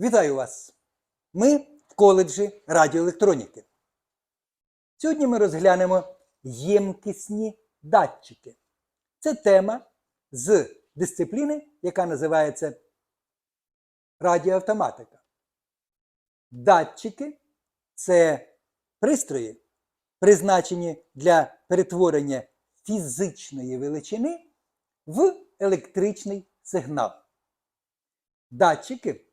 Вітаю вас! Ми в коледжі радіоелектроніки. Сьогодні ми розглянемо ємкісні датчики. Це тема з дисципліни, яка називається радіоавтоматика. Датчики це пристрої, призначені для перетворення фізичної величини в електричний сигнал. Датчики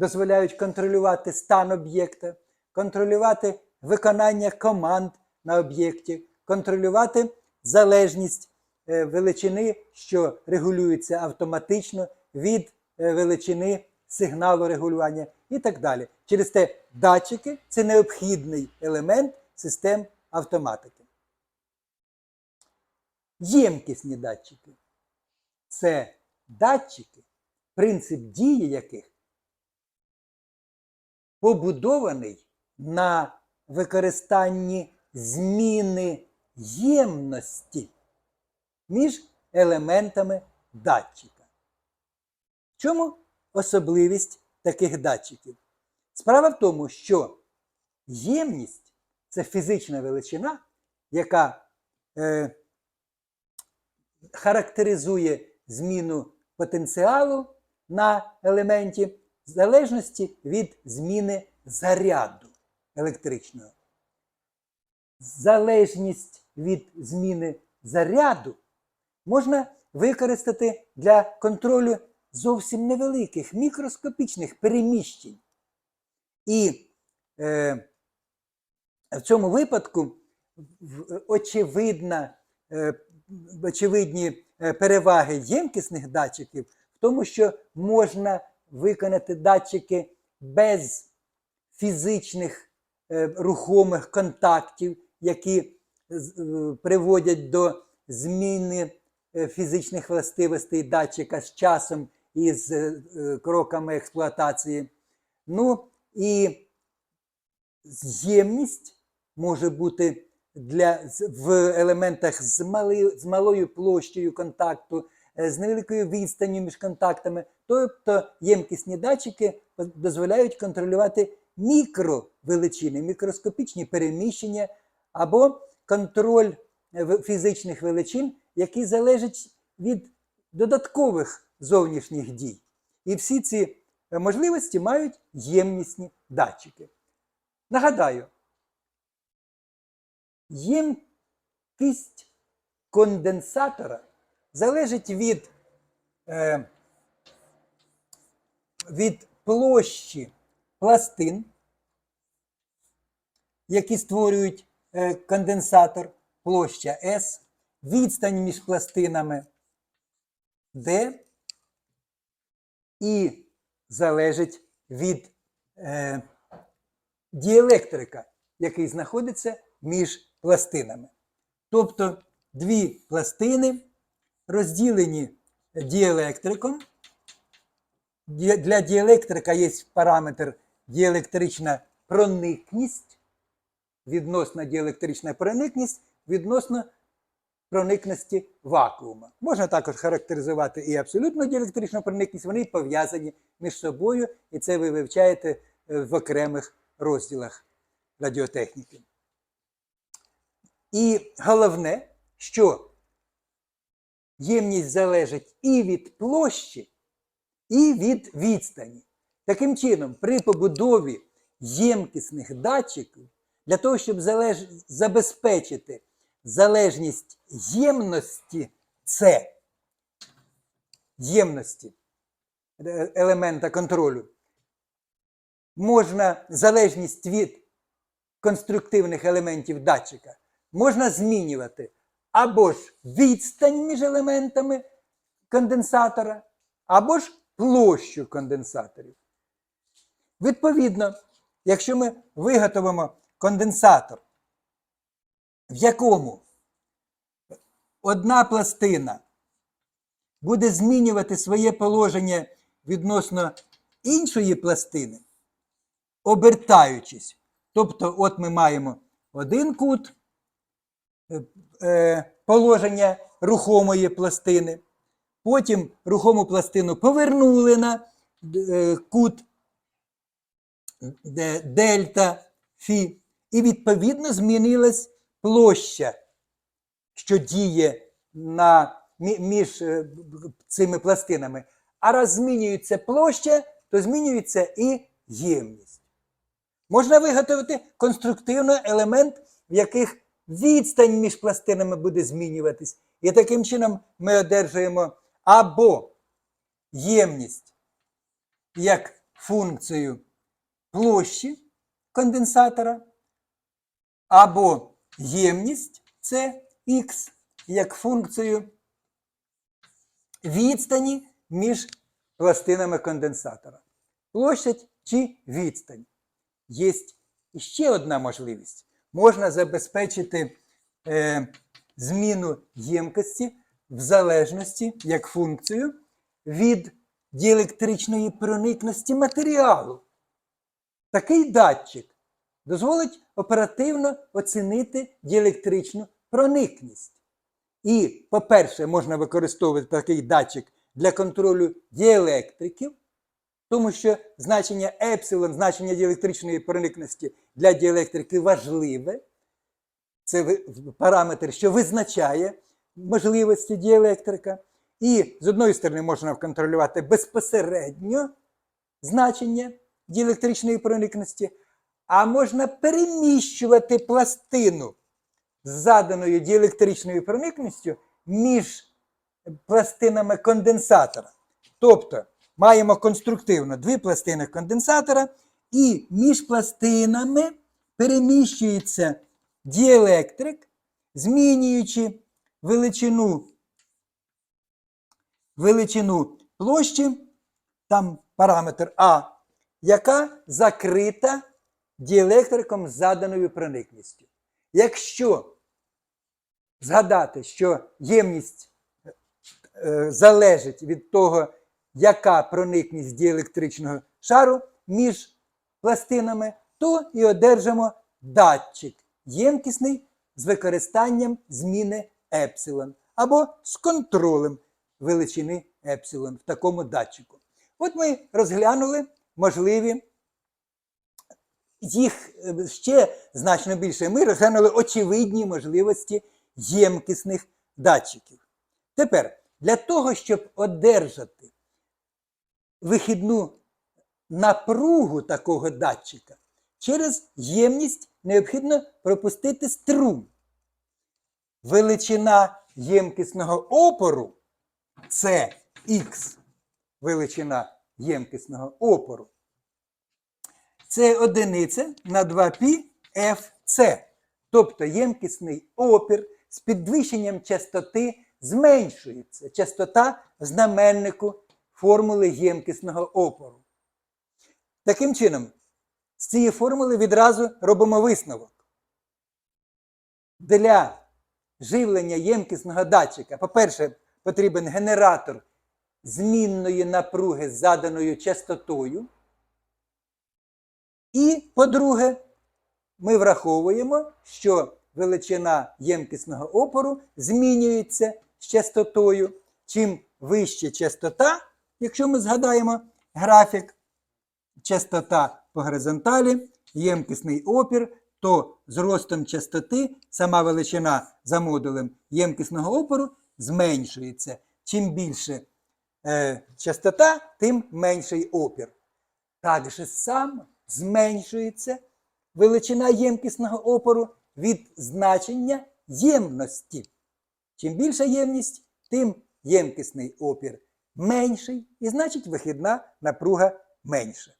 дозволяють контролювати стан об'єкта, контролювати виконання команд на об'єкті, контролювати залежність е, величини, що регулюється автоматично від е, величини сигналу регулювання і так далі. Через те датчики це необхідний елемент систем автоматики. Ємкісні датчики це датчики, принцип дії яких побудований на використанні зміни ємності між елементами датчика. В чому особливість таких датчиків? Справа в тому, що ємність це фізична величина, яка е, характеризує зміну потенціалу на елементі в залежності від зміни заряду електричного. Залежність від зміни заряду можна використати для контролю зовсім невеликих мікроскопічних переміщень. І е, в цьому випадку очевидна, е, очевидні е, переваги ємкісних датчиків в тому, що можна виконати датчики без фізичних е, рухомих контактів, які е, приводять до зміни е, фізичних властивостей датчика з часом і з кроками експлуатації. Ну і ємність може бути для, в елементах з, мали, з малою площею контакту, з невеликою відстанню між контактами. Тобто ємкісні датчики дозволяють контролювати мікровеличини, мікроскопічні переміщення або контроль е, фізичних величин, які залежать від додаткових зовнішніх дій. І всі ці е, можливості мають ємнісні датчики. Нагадаю, ємкість конденсатора залежить від, е, від площі пластин, які створюють е, конденсатор, площа S, відстань між пластинами D і залежить від е, діелектрика, який знаходиться між пластинами. Тобто дві пластини розділені діелектриком. Для діелектрика є параметр діелектрична проникність, відносна діелектрична проникність відносно проникності вакуума. Можна також характеризувати і абсолютну діелектричну проникність, вони пов'язані між собою, і це ви вивчаєте е, в окремих розділах радіотехніки. І головне, що ємність залежить і від площі, і від відстані. Таким чином, при побудові ємкісних датчиків, для того, щоб залеж... забезпечити залежність ємності С, ємності е, елемента контролю, можна залежність від конструктивних елементів датчика можна змінювати або ж відстань між елементами конденсатора, або ж площу конденсаторів. Відповідно, якщо ми виготовимо конденсатор, в якому одна пластина буде змінювати своє положення відносно іншої пластини, обертаючись. Тобто, от ми маємо один кут е, е, положення рухомої пластини, потім рухому пластину повернули на е, кут дельта фі, і відповідно змінилась площа, що діє на, між е, цими пластинами. А раз змінюється площа, то змінюється і ємність. Можна виготовити конструктивно елемент, в яких відстань між пластинами буде змінюватись. І таким чином ми одержуємо або ємність як функцію площі конденсатора, або ємність це х як функцію відстані між пластинами конденсатора. Площадь чи відстань. Є ще одна можливість. Можна забезпечити е, зміну ємкості в залежності як функцію від діелектричної проникності матеріалу. Такий датчик дозволить оперативно оцінити діелектричну проникність. І, по-перше, можна використовувати такий датчик для контролю діелектриків, тому що значення епсилон, значення діелектричної проникності для діелектрики важливе. Це параметр, що визначає можливості діелектрика. І з одної сторони можна контролювати безпосередньо значення діелектричної проникності, а можна переміщувати пластину з заданою діелектричною проникністю між пластинами конденсатора. Тобто маємо конструктивно дві пластини конденсатора, і між пластинами переміщується діелектрик, змінюючи величину, величину площі, там параметр А, яка закрита діелектриком з заданою проникністю. Якщо згадати, що ємність е, залежить від того, яка проникність діелектричного шару між пластинами, то і одержимо датчик ємкісний з використанням зміни епсилон або з контролем величини епсилон в такому датчику. От ми розглянули можливі їх е, ще значно більше. Ми розглянули очевидні можливості ємкісних датчиків. Тепер, для того, щоб одержати вихідну напругу такого датчика, через ємність необхідно пропустити струм. Величина ємкісного опору це Х, величина ємкісного опору. Це одиниця на 2π FC. Тобто ємкісний опір з підвищенням частоти зменшується. Частота знаменнику формули ємкісного опору. Таким чином, з цієї формули відразу робимо висновок. Для живлення ємкісного датчика, по-перше, потрібен генератор змінної напруги з заданою частотою. І, по-друге, ми враховуємо, що величина ємкісного опору змінюється з частотою. Чим вища частота, якщо ми згадаємо графік, частота по горизонталі, ємкісний опір, то з ростом частоти сама величина за модулем ємкісного опору зменшується. Чим більше е, частота, тим менший опір. Так же само зменшується величина ємкісного опору від значення ємності. Чим більша ємність, тим ємкісний опір менший, і значить вихідна напруга менша.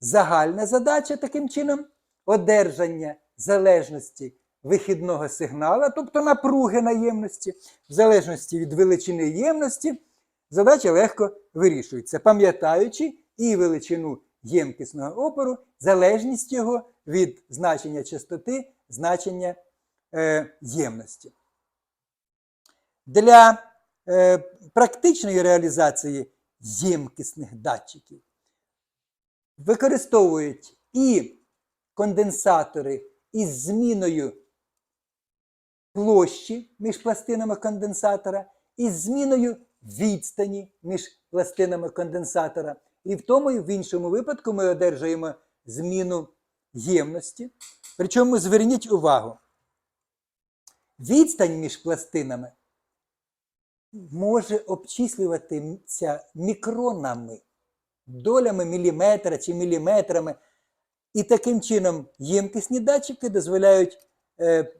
Загальна задача таким чином одержання залежності вихідного сигнала, тобто напруги на ємності, в залежності від величини ємності, задача легко вирішується, пам'ятаючи і величину ємкісного опору, залежність його від значення частоти, значення е, ємності. Для е, практичної реалізації ємкісних датчиків використовують і конденсатори із зміною площі між пластинами конденсатора, і зміною відстані між пластинами конденсатора. І в тому і в іншому випадку ми одержуємо зміну ємності. Причому зверніть увагу, відстань між пластинами може обчислюватися мікронами, долями міліметра чи міліметрами. І таким чином ємкісні датчики дозволяють е,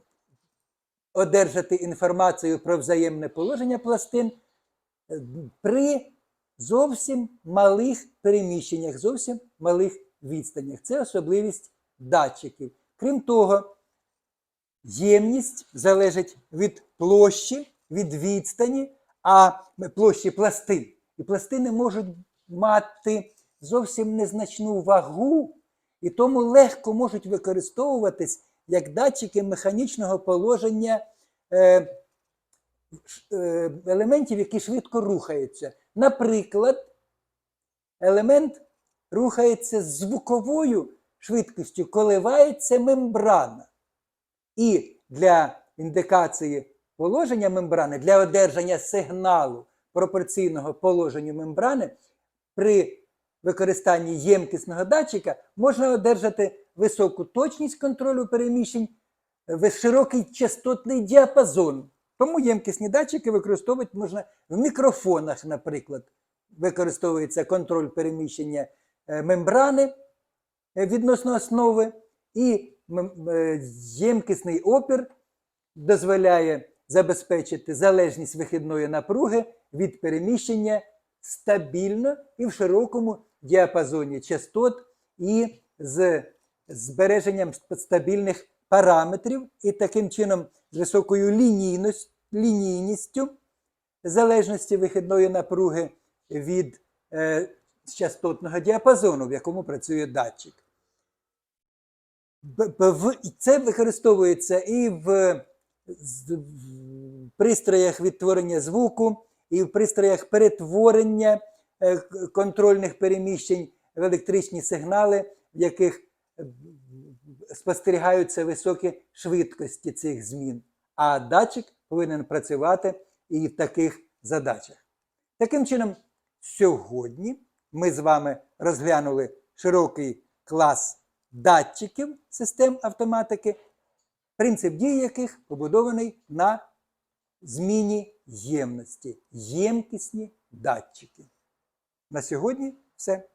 одержати інформацію про взаємне положення пластин е, при зовсім малих переміщеннях, зовсім малих відстанях. Це особливість датчиків. Крім того, ємність залежить від площі, від відстані, а площі пластин. І пластини можуть мати зовсім незначну вагу, і тому легко можуть використовуватись як датчики механічного положення е, е, елементів, які швидко рухаються. Наприклад, елемент рухається з звуковою швидкістю, коливається мембрана. І для індикації положення мембрани, для одержання сигналу пропорційного положенню мембрани при використанні ємкісного датчика можна одержати високу точність контролю переміщень, широкий частотний діапазон. Тому ємкісні датчики використовувати можна в мікрофонах, наприклад. Використовується контроль переміщення е, мембрани е, відносно основи, і е, ємкісний опір дозволяє забезпечити залежність вихідної напруги від переміщення стабільно і в широкому діапазоні частот і з збереженням стабільних параметрів, і таким чином з високою лінійністю залежності вихідної напруги від е, частотного діапазону, в якому працює датчик. Це використовується і в, пристроях відтворення звуку, і в пристроях перетворення контрольних переміщень в електричні сигнали, в яких е, спостерігаються високі швидкості цих змін. А датчик повинен працювати і в таких задачах. Таким чином, сьогодні ми з вами розглянули широкий клас датчиків систем автоматики, принцип дії яких побудований на зміні ємності, ємкісні датчики. На сьогодні все.